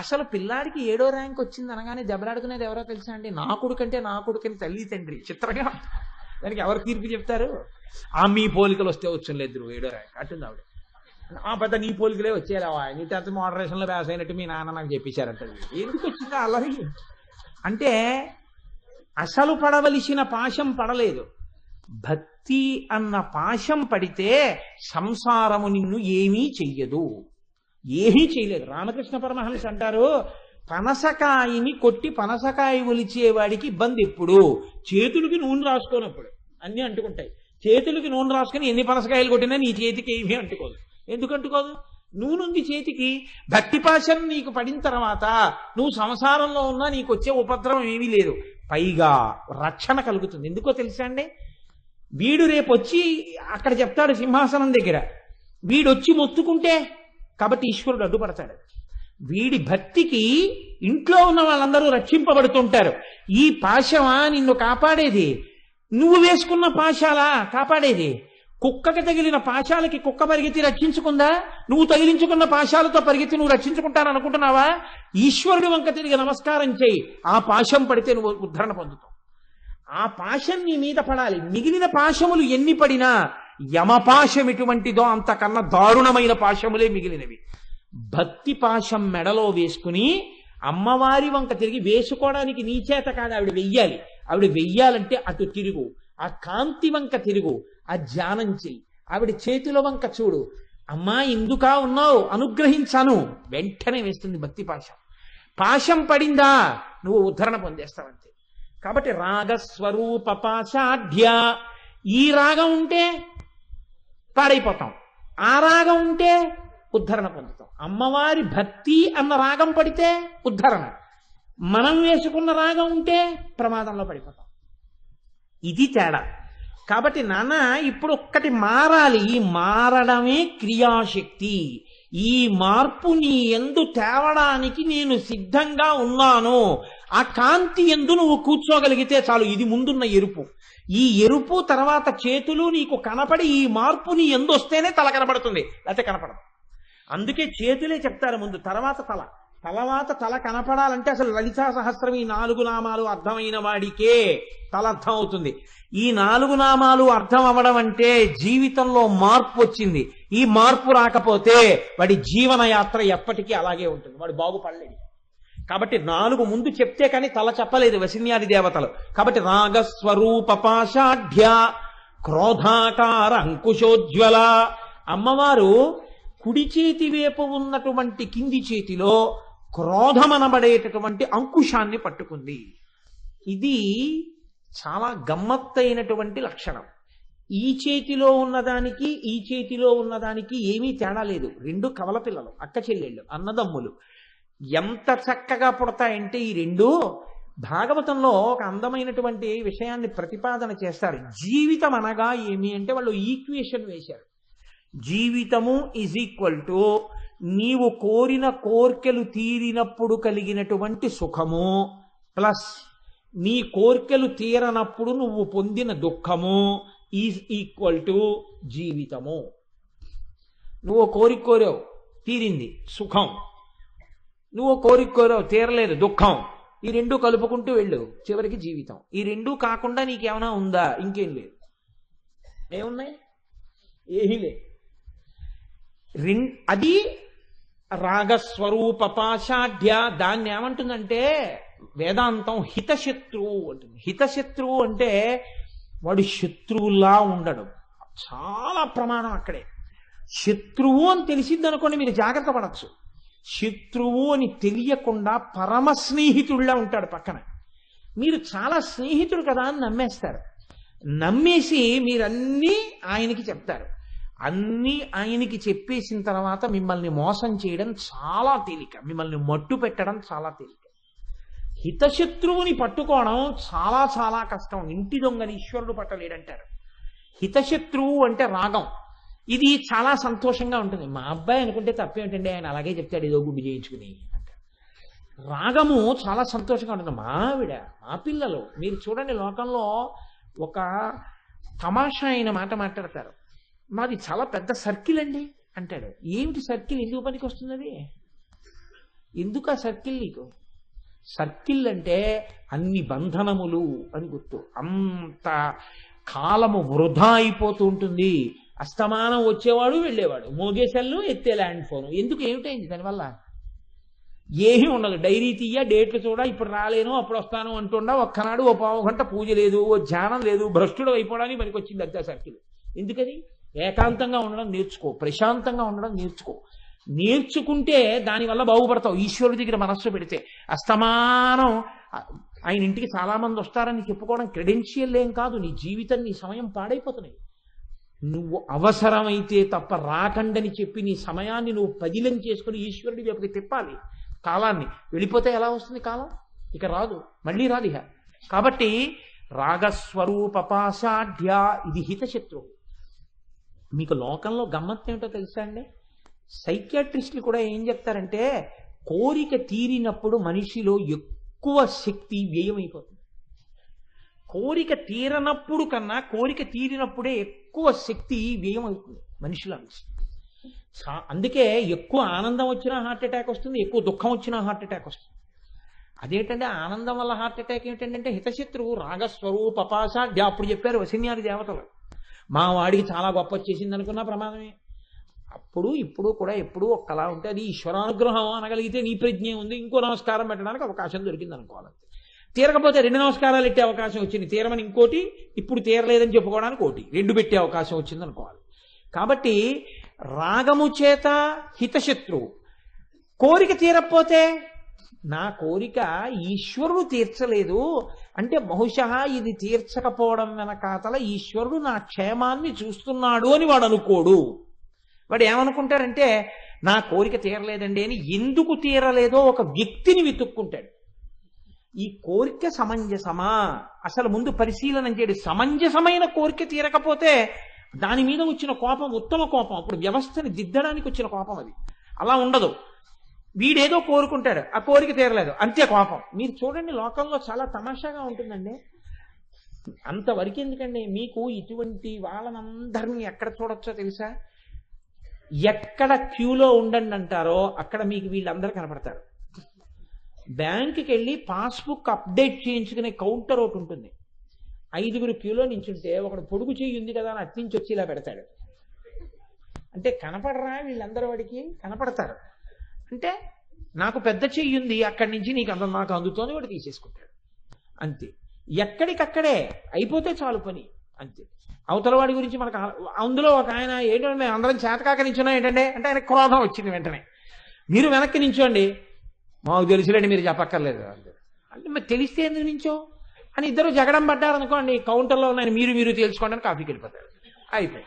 అసలు పిల్లాడికి ఏడో ర్యాంక్ వచ్చింది అనగానే దెబ్బలాడుకునేది ఎవరో తెలుసా అండి? నా కొడుకంటే నా కొడుకని తల్లి తండ్రి. చిత్రంగా దానికి ఎవరు తీర్పు చెప్తారు? ఆ మీ పోలికలు వస్తే వచ్చులేదు ఏడో ర్యాంక్ అట్టుంది ఆవిడ. ఆ పెద్ద నీ పోలికలే వచ్చేలావా నీ టెన్త్ మోడరేషన్లో పాస్ అయినట్టు మీ నాన్న నాకు చెప్పేశారంట. ఎందుకు వచ్చిందా అల్లరి? అంటే అసలు పడవలసిన పాశం పడలేదు. భక్తి అన్న పాశం పడితే సంసారము నిన్ను ఏమీ చెయ్యదు. ఏమీ చేయలేదు. రామకృష్ణ పరమహంస అంటారు పనసకాయని కొట్టి పనసకాయ ఒలిచేవాడికి ఇబ్బంది ఎప్పుడు? చేతులకి నూనె రాసుకోనప్పుడు. అన్నీ అంటుకుంటాయి. చేతులకి నూనె రాసుకుని ఎన్ని పనసకాయలు కొట్టినా నీ చేతికి ఏమీ అంటుకోదు. ఎందుకు అంటుకోదు? నూనె ఉంది చేతికి. భక్తిపాశం నీకు పడిన తర్వాత నువ్వు సంసారంలో ఉన్నా నీకు వచ్చే ఉపద్రవం ఏమీ లేదు. పైగా రక్షణ కలుగుతుంది. ఎందుకో తెలుసా అండి? వీడు రేపు వచ్చి అక్కడ చెప్తాడు సింహాసనం దగ్గర. వీడొచ్చి మొత్తుకుంటే కాబట్టి ఈశ్వరుడు అడ్డుపడతాడు. వీడి భక్తికి ఇంట్లో ఉన్న వాళ్ళందరూ రక్షింపబడుతుంటారు. ఈ పాశమా నిన్ను కాపాడేది. నువ్వు వేసుకున్న పాశాలా కాపాడేది. కుక్కకి తగిలిన పాశాలకి కుక్క పరిగెత్తి రక్షించుకుందా? నువ్వు తగిలించుకున్న పాశాలతో పరిగెత్తి నువ్వు రక్షించుకుంటాననుకుంటున్నావా ఈశ్వరుడి వంక తిరిగి నమస్కారం చేయి. ఆ పాశం పడితే నువ్వు ఉద్ధరణ పొందుతావు. ఆ పాశం నీ మీద పడాలి. మిగిలిన పాశములు ఎన్ని పడినా యమపాశం ఎటువంటిదో అంతకన్నా దారుణమైన పాశములే మిగిలినవి. భక్తి పాశం మెడలో వేసుకుని అమ్మవారి వంక తిరిగి వేసుకోవడానికి నీ చేత కాదు ఆవిడ వెయ్యాలి. ఆవిడ వెయ్యాలంటే అటు తిరుగు. ఆ కాంతి వంక తిరుగు. ఆ ధ్యానం చెయ్యి. ఆవిడ చేతుల వంక చూడు. అమ్మా ఎందుకా ఉన్నావు? అనుగ్రహించాను. వెంటనే వేస్తుంది భక్తి పాశం. పాశం పడిందా? నువ్వు ఉద్ధరణ పొందేస్తావంతే. కాబట్టి రాగస్వరూప పాశాఢ్య. ఈ రాగం ఉంటే పాడైపోతాం. ఆ రాగం ఉంటే ఉద్ధరణ పొందుతాం. అమ్మవారి భక్తి అన్న రాగం పడితే ఉద్ధరణ. మనం వేసుకున్న రాగం ఉంటే ప్రమాదంలో పడిపోతాం. ఇది తేడా. కాబట్టి నాన్న ఇప్పుడు ఒక్కటి మారాలి. ఈ మారడమే క్రియాశక్తి. ఈ మార్పు నీ ఎందు తేవడానికి నేను సిద్ధంగా ఉన్నాను. ఆ కాంతి ఎందు నువ్వు కూర్చోగలిగితే చాలు ఇది ముందున్న ఎరుపు. ఈ ఎరుపు తర్వాత చేతులు నీకు కనపడి ఈ మార్పు నీ ఎందు వస్తేనే తల కనపడుతుంది. లేకపోతే కనపడదు. అందుకే చేతులే చెప్తారు ముందు తర్వాత తల. తలవాత తల కనపడాలంటే అసలు లలితా సహస్రం ఈ నాలుగు నామాలు అర్థమైన వాడికే తల అర్థం అవుతుంది ఈ నాలుగు నామాలు అర్థం అవ్వడం అంటే జీవితంలో మార్పు వచ్చింది. ఈ మార్పు రాకపోతే వాడి జీవనయాత్ర ఎప్పటికీ అలాగే ఉంటుంది. వాడు బాగుపడలేడు. కాబట్టి నాలుగు ముందు చెప్తే కానీ తల చెప్పలేదు వసిన్యాది దేవతలు. కాబట్టి రాగస్వరూప పాషాఢ్య క్రోధాకార అంకుశోజ్వల. అమ్మవారు కుడి చేతి వైపు ఉన్నటువంటి కింది చేతిలో క్రోధమనబడేటటువంటి అంకుశాన్ని పట్టుకుంది. ఇది చాలా గమ్మత్తైనటువంటి లక్షణం. ఈ చేతిలో ఉన్నదానికి ఈ చేతిలో ఉన్నదానికి ఏమీ తేడా లేదు. రెండు కవల పిల్లలు అక్క చెల్లెళ్ళు అన్నదమ్ములు. ఎంత చక్కగా పుడతాయంటే ఈ రెండు భాగవతంలో ఒక అందమైనటువంటి విషయాన్ని ప్రతిపాదన చేస్తారు. జీవితం అనగా ఏమి అంటే వాళ్ళు ఈక్వేషన్ వేశారు. జీవితము ఈజ్ ఈక్వల్ టు నీవు కోరిన కోర్కెలు తీరినప్పుడు కలిగినటువంటి సుఖము ప్లస్ నీ కోర్కెలు తీరనప్పుడు నువ్వు పొందిన దుఃఖము ఈజ్ ఈక్వల్ టు జీవితము. నువ్వు కోరిక కోరావు తీరింది సుఖం. నువ్వు కోరిక కోరావు తీరలేదు దుఃఖం. ఈ రెండు కలుపుకుంటూ వెళ్ళు చివరికి జీవితం. ఈ రెండు కాకుండా నీకేమైనా ఉందా? ఇంకేం లేదు. ఏమున్నాయి? ఏమీ లేదు. రెం అది రాగస్వరూప పాశాఢ్య దాన్ని ఏమంటుందంటే వేదాంతం హితశత్రువు అంటుంది. హితశత్రువు అంటే వాడు శత్రువులా ఉండడం. చాలా ప్రమాణం అక్కడే. శత్రువు అని తెలిసింది అనుకోండి మీరు జాగ్రత్త పడచ్చు. శత్రువు అని తెలియకుండా పరమ స్నేహితుడిలా ఉంటాడు పక్కన. మీరు చాలా స్నేహితుడు కదా అని నమ్మేస్తారు. నమ్మేసి మీరన్నీ ఆయనకి చెప్తారు. అన్నీ ఆయనకి చెప్పేసిన తర్వాత మిమ్మల్ని మోసం చేయడం చాలా తేలిక. మిమ్మల్ని మట్టు పెట్టడం చాలా తేలిక. హితశత్రువుని పట్టుకోవడం చాలా చాలా కష్టం. ఇంటి దొంగని ఈశ్వరుడు పట్టలేడంటారు. హితశత్రువు అంటే రాగం. ఇది చాలా సంతోషంగా ఉంటుంది. మా అబ్బాయి అనుకుంటే తప్పేమిటండి? ఆయన అలాగే చెప్తాడు ఏదో గుడ్డు చేయించుకుని అంటారు రాగము చాలా సంతోషంగా ఉంటుంది. మా ఆవిడ మా పిల్లలు మీరు చూడండి లోకంలో ఒక తమాషా అయిన మాట మాట్లాడతారు. మాది చాలా పెద్ద సర్కిల్ అండి అంటాడు. ఏమిటి సర్కిల్? ఎందుకు పనికి వస్తుంది అది? ఎందుకు ఆ సర్కిల్ నీకు? సర్కిల్ అంటే అన్ని బంధనములు అని గుర్తు. అంత కాలము వృధా అయిపోతూ ఉంటుంది. అస్తమానం వచ్చేవాడు వెళ్ళేవాడు. మోగేసెల్లు ఎత్తే ల్యాండ్ ఫోన్. ఎందుకు ఏమిటైంది దానివల్ల? ఏమీ ఉండదు. డైరీ తీయ డేట్లు చూడ ఇప్పుడు రాలేను అప్పుడు వస్తాను అంటుండ ఒక్కనాడు ఓ పావు గంట పూజ లేదు ఓ ధ్యానం లేదు భ్రష్టుడు అయిపోవడానికి పనికొచ్చింది వచ్చింది సర్కిల్. ఎందుకని? ఏకాంతంగా ఉండడం నేర్చుకో. ప్రశాంతంగా ఉండడం నేర్చుకో. నేర్చుకుంటే దానివల్ల బాగుపడతావు. ఈశ్వరుడి దగ్గర మనస్సు పెడితే. అస్తమానం. ఆయన ఇంటికి చాలామంది వస్తారని చెప్పుకోవడం క్రెడెన్షియల్ ఏం కాదు. నీ జీవితం నీ సమయం పాడైపోతున్నాయి. నువ్వు అవసరమైతే తప్ప రాకండని చెప్పి నీ సమయాన్ని నువ్వు పదిలం చేసుకుని ఈశ్వరుడి వైపుకి తిప్పాలి. కాలాన్ని వెళ్ళిపోతే ఎలా వస్తుంది కాలం? ఇక రాదు. మళ్ళీ రాదు ఇక. కాబట్టి రాగస్వరూపపాషాఢ్య ఇది హితశత్రువు. మీకు లోకంలో గమ్మత్తు ఏమిటో తెలుసా అండి? సైకియాట్రిస్టులు కూడా ఏం చెప్తారంటే కోరిక తీరినప్పుడు మనిషిలో ఎక్కువ శక్తి వ్యయమైపోతుంది కోరిక తీరనప్పుడు కన్నా కోరిక తీరినప్పుడే ఎక్కువ శక్తి వ్యయం అవుతుంది మనిషిలో. నుంచి అందుకే ఎక్కువ ఆనందం వచ్చినా హార్ట్ అటాక్ వస్తుంది ఎక్కువ దుఃఖం వచ్చినా హార్ట్ అటాక్ వస్తుంది. అదేంటంటే ఆనందం వల్ల హార్ట్ అటాక్ ఏంటంటే హితశత్రువు రాగస్వరూపపాస అప్పుడు చెప్పారు వసిన్యాది దేవతలు. మా వాడికి చాలా గొప్ప వచ్చేసింది అనుకున్నా ప్రమాదమే. అప్పుడు ఇప్పుడు కూడా ఎప్పుడు ఒక్కలా ఉంటే అది ఈశ్వరానుగ్రహం అనగలిగితే నీ ప్రజ్ఞ ఉంది ఇంకో నమస్కారం పెట్టడానికి అవకాశం దొరికింది అనుకోవాలి. తీరకపోతే రెండు నమస్కారాలు పెట్టే అవకాశం వచ్చింది. తీరమని ఇంకోటి ఇప్పుడు తీరలేదని చెప్పుకోవడానికి ఒకటి. రెండు పెట్టే అవకాశం వచ్చింది అనుకోవాలి. కాబట్టి రాగము చేత హితశత్రువు. కోరిక తీరకపోతే నా కోరిక ఈశ్వరుడు తీర్చలేదు. అంటే బహుశా ఇది తీర్చకపోవడం వెనకాతల ఈశ్వరుడు నా క్షేమాన్ని చూస్తున్నాడు అని వాడు అనుకోడు. వాడు ఏమనుకుంటారంటే నా కోరిక తీరలేదండి అని ఎందుకు తీరలేదో ఒక వ్యక్తిని వెతుక్కుంటాడు. ఈ కోరిక సమంజసమా? అసలు ముందు పరిశీలన చేయడు. సమంజసమైన కోరిక తీరకపోతే దాని మీద వచ్చిన కోపం ఉత్తమ కోపం. అప్పుడు వ్యవస్థని దిద్దడానికి వచ్చిన కోపం అది. అలా ఉండదు. వీడేదో కోరుకుంటాడు. ఆ కోరిక తీరలేదు. అంతే కోపం. మీరు చూడండి లోకంలో చాలా తమాషాగా ఉంటుందండి. అంతవరకు ఎందుకండి మీకు ఇటువంటి వాళ్ళనందరినీ ఎక్కడ చూడొచ్చో తెలుసా? ఎక్కడ క్యూలో ఉండండి అంటారో అక్కడ మీకు వీళ్ళందరూ కనపడతారు. బ్యాంకుకి వెళ్ళి పాస్బుక్ అప్డేట్ చేయించుకునే కౌంటర్ ఒకటి ఉంటుంది. ఐదుగురు క్యూలో నించుంటే ఒకడు పొడుగు చెయ్యి ఉంది కదా అని అట్నుంచి వచ్చి ఇలా పెడతాడు. అంటే కనపడరా వీళ్ళందరూ వాడికి? కనపడతారు. అంటే నాకు పెద్ద చెయ్యి ఉంది అక్కడి నుంచి నీకు అంత నాకు అందుతోంది వాడు తీసేసుకుంటాడు. అంతే. ఎక్కడికక్కడే అయిపోతే చాలు పని. అంతే. అవతల వాడి గురించి మనకు అందులో ఒక ఆయన ఏంటంటే మేము అందరం చేతకాక నించున్నాం ఏంటంటే అంటే ఆయన క్రోధం వచ్చింది వెంటనే. మీరు వెనక్కి నించోండి. మాకు తెలుసులేండి మీరు చెప్పక్కర్లేదు. అంటే మరి తెలిస్తే ఎందుకు నించో? అని ఇద్దరు జగడం పడ్డారనుకోండి కౌంటర్లో ఉన్నాయని మీరు మీరు తెలుసుకోండి అని కాఫీకి వెళ్ళిపోతారు. అయిపోయింది.